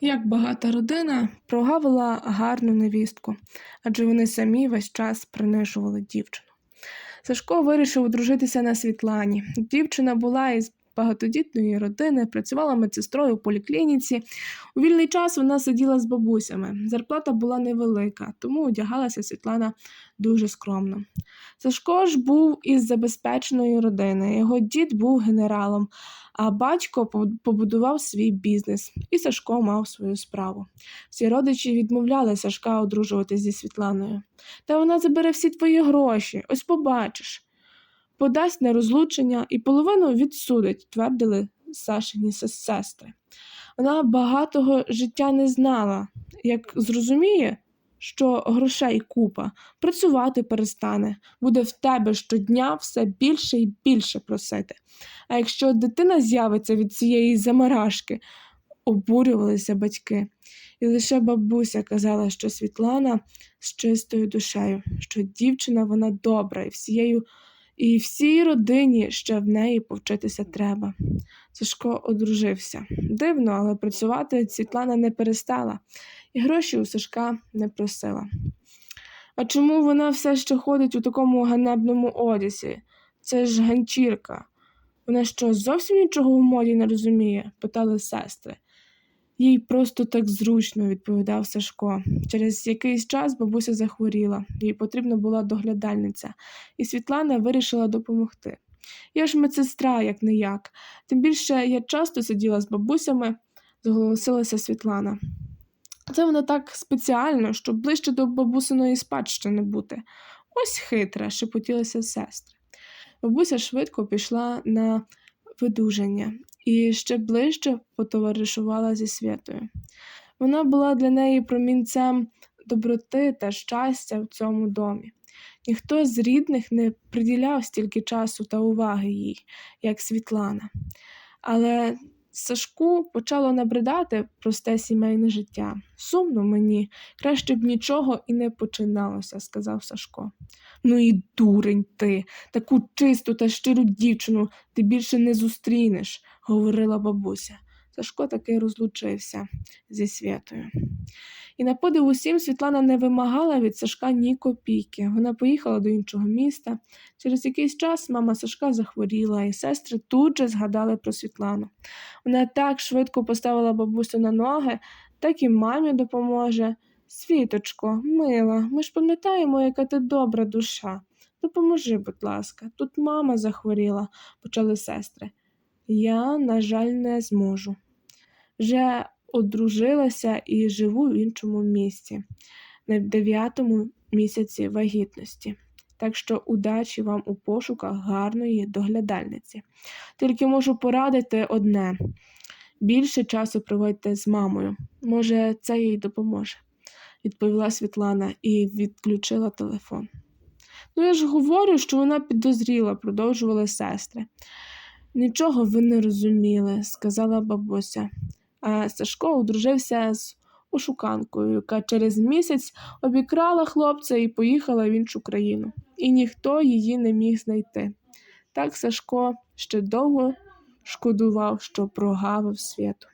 Як багата родина прогавила гарну невістку, адже вони самі весь час принижували дівчину. Сашко вирішив одружитися на Світлані. Дівчина була із багатодітної родини, працювала медсестрою у поліклініці. У вільний час вона сиділа з бабусями. Зарплата була невелика, тому одягалася Світлана дуже скромно. Сашко ж був із забезпеченої родини. Його дід був генералом, а батько побудував свій бізнес, і Сашко мав свою справу. Всі родичі відмовляли Сашка одружуватись зі Світланою. Та вона забере всі твої гроші, ось побачиш. Подасть на розлучення і половину відсудить, твердили Сашині сестри. Вона багатого життя не знала. Як зрозуміє, що грошей купа, працювати перестане, буде в тебе щодня все більше і більше просити. А якщо дитина з'явиться від цієї замарашки, обурювалися батьки. І лише бабуся казала, що Світлана з чистою душею, що дівчина вона добра і всією, і всій родині ще в неї повчитися треба. Сашко одружився. Дивно, але працювати Світлана не перестала, і гроші у Сашка не просила. А чому вона все ще ходить у такому ганебному одязі? Це ж ганчірка. Вона що, зовсім нічого в моді не розуміє? питали сестри. Їй просто так зручно, відповідав Сашко. Через якийсь час бабуся захворіла, їй потрібна була доглядальниця, і Світлана вирішила допомогти. Я ж медсестра, як не як. Тим більше я часто сиділа з бабусями, зголосилася Світлана. Це вона так спеціально, щоб ближче до бабусиної спадщини бути. Ось хитра, шепотілися сестри. Бабуся швидко пішла на видужання і ще ближче потоваришувала зі святою. Вона була для неї промінцем доброти та щастя в цьому домі. Ніхто з рідних не приділяв стільки часу та уваги їй, як Світлана. Але Сашку почало набридати просте сімейне життя. Сумно мені, краще б нічого і не починалося, сказав Сашко. Ну і дурень ти, таку чисту та щиру дівчину ти більше не зустрінеш, говорила бабуся. Сашко таки розлучився зі святою. І на подив усім Світлана не вимагала від Сашка ні копійки. Вона поїхала до іншого міста. Через якийсь час мама Сашка захворіла, і сестри тут же згадали про Світлану. Вона так швидко поставила бабусю на ноги, так і мамі допоможе. Світочко, мила, ми ж пам'ятаємо, яка ти добра душа. Допоможи, будь ласка, тут мама захворіла, почали сестри. Я, на жаль, не зможу. Вже одружилася і живу в іншому місці, на дев'ятому місяці вагітності. Так що удачі вам у пошуках гарної доглядальниці. Тільки можу порадити одне: більше часу проводьте з мамою. Може, це їй допоможе, відповіла Світлана і відключила телефон. Ну, я ж говорю, що вона підозріла, продовжували сестри. Нічого ви не розуміли, сказала бабуся. Сашко одружився з ошуканкою, яка через місяць обікрала хлопця і поїхала в іншу країну. І ніхто її не міг знайти. Так Сашко ще довго шкодував, що прогавив світу.